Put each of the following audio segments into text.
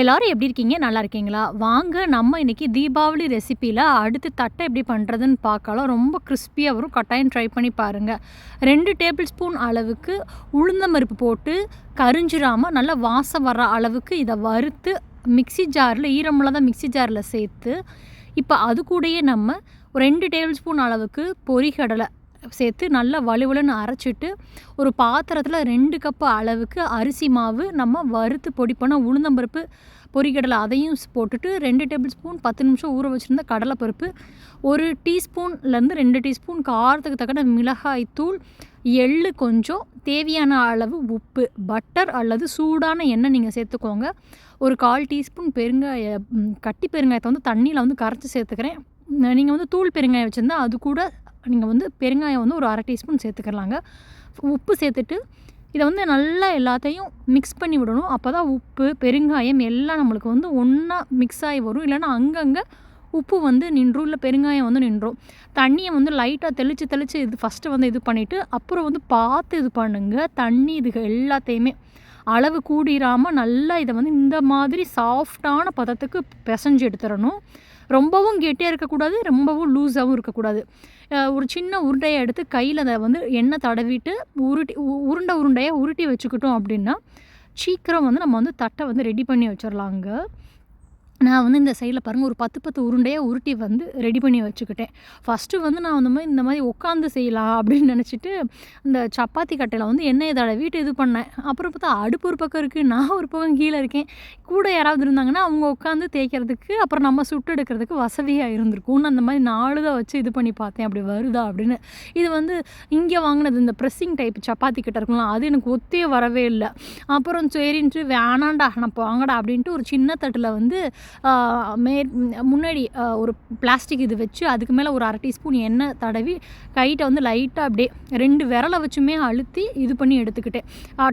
எல்லோரும் எப்படி இருக்கீங்க? நல்லா இருக்கீங்களா? வாங்க நம்ம இன்றைக்கி தீபாவளி ரெசிப்பியில் அடுத்து தட்டை எப்படி பண்ணுறதுன்னு பார்க்கலாம். ரொம்ப கிறிஸ்பியாக வரும். கட்டாயம் ட்ரை பண்ணி பாருங்கள் ரெண்டு டேபிள் ஸ்பூன் அளவுக்கு உளுந்தம்பருப்பு போட்டு கரிஞ்சிராமல் நல்லா வாசம் வர அளவுக்கு இதை வறுத்து மிக்சி ஜாரில் ஈரமில்லாத மிக்சி ஜாரில் சேர்த்து இப்போ அது கூடயே நம்ம ரெண்டு டேபிள் ஸ்பூன் அளவுக்கு பொரிகடலை சேர்த்து நல்லா வலுவலுன்னு அரைச்சிட்டு ஒரு பாத்திரத்தில் ரெண்டு கப்பு அளவுக்கு அரிசி மாவு நம்ம வறுத்து பொடி பண்ண உளுந்தம்பருப்பு பொரிக்கடலை அதையும் போட்டுட்டு ரெண்டு டேபிள் ஸ்பூன் பத்து நிமிஷம் ஊற வச்சுருந்த கடலைப்பருப்பு ஒரு டீஸ்பூன்லேருந்து ரெண்டு டீஸ்பூன் காரத்துக்கு தக்கன மிளகாய் தூள் எள்ளு கொஞ்சம் தேவையான அளவு உப்பு பட்டர் அல்லது சூடான எண்ணெய் நீங்கள் சேர்த்துக்கோங்க. ஒரு கால் டீஸ்பூன் பெருங்காய கட்டி பெருங்காயத்தை வந்து தண்ணியில் வந்து கரைச்சி சேர்த்துக்கிறேன். நீங்கள் வந்து தூள் பெருங்காயம் வச்சுருந்தா அது கூட நீங்கள் வந்து பெருங்காயம் வந்து ஒரு அரை டீஸ்பூன் சேர்த்துக்கலாங்க. உப்பு சேர்த்துட்டு இதை வந்து நல்லா எல்லாத்தையும் மிக்ஸ் பண்ணி விடணும். அப்போ தான் உப்பு பெருங்காயம் எல்லாம் நம்மளுக்கு வந்து ஒன்றா மிக்ஸ் ஆகி வரும். இல்லைன்னா அங்கங்கே உப்பு வந்து நின்றும் இல்லை பெருங்காயம் வந்து நின்றும். தண்ணியை வந்து லைட்டாக தெளித்து தெளித்து இது ஃபஸ்ட்டு வந்து இது பண்ணிவிட்டு அப்புறம் வந்து பார்த்து இது பண்ணுங்கள் தண்ணி இது எல்லாத்தையுமே அளவு கூடிராமல் நல்லா இதை வந்து இந்த மாதிரி சாஃப்டான பதத்துக்கு பிசைஞ்சு எடுத்துடணும். ரொம்பவும் கெட்டியாக இருக்கக்கூடாது ரொம்பவும் லூஸாகவும் இருக்கக்கூடாது. ஒரு சின்ன உருண்டையை எடுத்து கையில் அதை வந்து எண்ணெய் தடவிட்டு உருட்டி உருண்டை உருண்டையாக உருட்டி வச்சுக்கிட்டோம் அப்படின்னா சீக்கிரம் வந்து நம்ம வந்து தட்டை வந்து ரெடி பண்ணி வச்சிடலாங்க நான் வந்து இந்த சைடில் பாருங்கள் ஒரு பத்து பத்து உருண்டையாக உருட்டி வந்து ரெடி பண்ணி வச்சுக்கிட்டேன். ஃபஸ்ட்டு வந்து நான் வந்து மாதிரி இந்த மாதிரி உட்காந்து செய்யலாம் அப்படின்னு நினச்சிட்டு இந்த சப்பாத்தி கட்டையில் வந்து எண்ணெய் தடவிட்டு இது பண்ணேன். அப்புறம் பார்த்தா அடுப்பு ஒரு பக்கம் இருக்குது நான் ஒரு பக்கம் கீழே இருக்கேன். கூட யாராவது இருந்தாங்கன்னா அவங்க உட்காந்து தேய்க்கிறதுக்கு அப்புறம் நம்ம சுட்டு எடுக்கிறதுக்கு வசதியாக இருந்திருக்கும்னு அந்த மாதிரி நாலு தான் வச்சு இது பண்ணி பார்த்தேன் அப்படி வருதா அப்படின்னு. இது வந்து இங்கே வாங்கினது இந்த ப்ரெஸ்ஸிங் டைப் சப்பாத்தி கிட்ட இருக்கலாம் அது எனக்கு ஒத்தே வரவே இல்லை. அப்புறம் சரின்ட்டு வேணாண்டா நான் வாங்கடா அப்படின்ட்டு ஒரு சின்ன தட்டில் வந்து மே முன்னாடி ஒரு பிளாஸ்டிக் இது வச்சு அதுக்கு மேலே ஒரு அரை டீஸ்பூன் எண்ணெய் தடவி கைட்டை வந்து லைட்டாக அப்படியே ரெண்டு விரலை வச்சுமே அழுத்தி இது பண்ணி எடுத்துக்கிட்டேன்.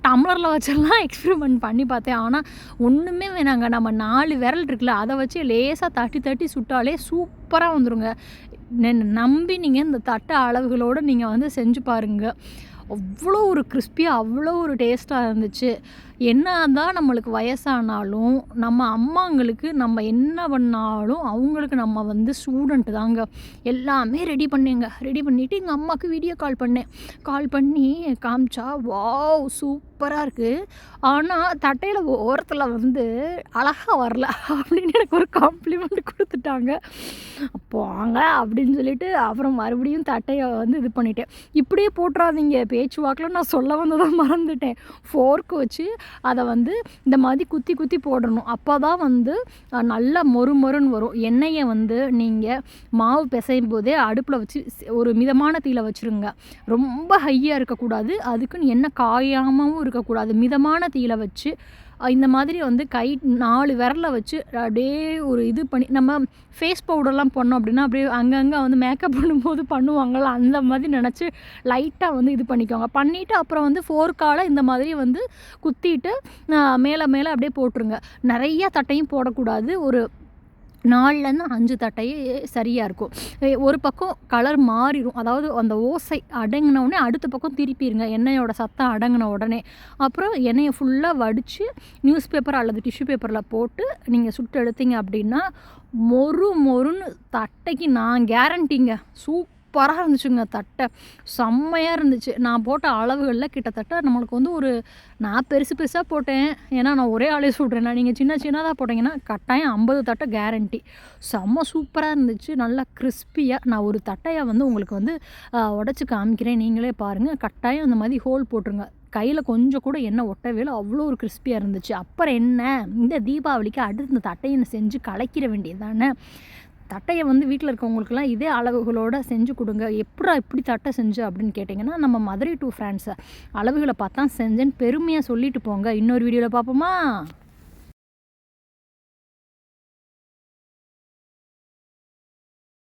டம்ளரில் வச்செல்லாம் எக்ஸ்பெரிமெண்ட் பண்ணி பார்த்தேன். ஆனால் ஒன்றுமே வேணாங்க. நம்ம நாலு விரல் இருக்குல்ல அதை வச்சு லேசாக தட்டி தட்டி சுட்டாலே சூப்பராக வந்துடுங்க நம்பி நீங்கள் இந்த தட்டை அளவுகளோடு நீங்கள் வந்து செஞ்சு பாருங்கள் அவ்வளோ ஒரு கிறிஸ்பியாக அவ்வளோ ஒரு டேஸ்ட்டாக இருந்துச்சு. என்ன தான் நம்மளுக்கு வயசானாலும் நம்ம அம்மாங்களுக்கு நம்ம என்ன பண்ணாலும் அவங்களுக்கு நம்ம வந்து ஸ்டூடெண்ட்டு தாங்க. எல்லாமே ரெடி பண்ணேங்க. ரெடி பண்ணிவிட்டு எங்கள் அம்மாவுக்கு வீடியோ கால் பண்ணேன். கால் பண்ணி காமிச்சா வாவ் சூப்பராக இருக்குது ஆனால் தட்டையில் ஓரத்தில் வந்து அழகாக வரல அப்படின்னு எனக்கு ஒரு காம்ப்ளிமெண்ட் கொடுத்துட்டாங்க. போங்க அப்படின்னு சொல்லிட்டு அப்புறம் மறுபடியும் தட்டையை வந்து இது பண்ணிட்டேன். இப்படியே போட்டுறாதீங்க. பேச்சு வாக்கில் நான் சொல்ல வந்ததாக மறந்துட்டேன். ஃபோர்க்கு வச்சு அதை வந்து இந்த மாதிரி குத்தி குத்தி போடணும். அப்போ தான் வந்து நல்லா மொறு மொறுன்னு வரும். எண்ணெயை வந்து நீங்கள் மாவு பிசையும் போதே அடுப்பில் வச்சு ஒரு மிதமான தீயில் வச்சுருங்க. ரொம்ப ஹையாக இருக்கக்கூடாது. அதுக்குன்னு எண்ணெய் காயாமவும் இருக்கக்கூடாது. மிதமான தீயில் வச்சு இந்த மாதிரி வந்து கை நாலு விரலில் வச்சு அப்படியே ஒரு இது பண்ணி நம்ம ஃபேஸ் பவுடர்லாம் பண்ணோம் அப்படின்னா அப்படியே அங்கங்கே வந்து மேக்கப் பண்ணும்போது பண்ணுவாங்கள்ல அந்த மாதிரி நினச்சி லைட்டாக வந்து இது பண்ணிக்கோங்க. பண்ணிவிட்டு அப்புறம் வந்து ஃபோர்க்கால் இந்த மாதிரி வந்து குத்திட்டு மேலே மேலே அப்படியே போட்டுருங்க. நிறையா தட்டையும் போடக்கூடாது. ஒரு நாலுலேருந்து அஞ்சு தட்டையே சரியாக இருக்கும். ஒரு பக்கம் கலர் மாறிடும் அதாவது அந்த ஓசை அடங்கினவுடனே அடுத்த பக்கம் திருப்பிடுங்க எண்ணெயோட சத்தம் அடங்கின உடனே. அப்புறம் எண்ணெயை ஃபுல்லாக வடித்து நியூஸ் பேப்பர் அல்லது டிஷ்யூ பேப்பரில் போட்டு நீங்கள் சுட்டு எடுத்தீங்க அப்படின்னா மொறு மொறுன்னு தட்டைக்கு நான் கேரண்டிங்க சூப் சூப்பராக இருந்துச்சுங்க தட்டை. செம்மையாக இருந்துச்சு. நான் போட்ட அளவுகளில் கிட்டத்தட்ட நம்மளுக்கு வந்து ஒரு நான் பெருசு பெருசாக போட்டேன். ஏன்னா நான் ஒரே ஆளே சொல்கிறேன் நீங்கள் சின்ன சின்னதாக போட்டிங்கன்னா கட்டாயம் ஐம்பது தட்டை கேரண்டி செம்ம சூப்பராக இருந்துச்சு. நல்லா கிறிஸ்பியாக நான் ஒரு தட்டையை வந்து உங்களுக்கு வந்து உடச்சி காமிக்கிறேன். நீங்களே பாருங்கள் கட்டாயம் அந்த மாதிரி ஹோல் போட்டுருங்க. கையில் கொஞ்சம் கூட எண்ணெய் ஒட்டவேல அவ்வளோ ஒரு கிறிஸ்பியாக இருந்துச்சு. அப்புறம் என்ன? இந்த தீபாவளிக்கு அடுத்து இந்த தட்டையை செஞ்சு கலைக்கிற வேண்டியது தானே? தட்டையை வந்து வீட்டில் இருக்கவங்களுக்குலாம் இதே அளவுகளோடு செஞ்சு கொடுங்க. எப்படா இப்படி தட்டை செஞ்சு அப்படின்னு கேட்டிங்கன்னா நம்ம மதுரை டூ ஃப்ரான்ஸை அளவுகளை பார்த்தா செஞ்சேன்னு பெருமையாக சொல்லிட்டு போங்க. இன்னொரு வீடியோவில் பார்ப்போமா?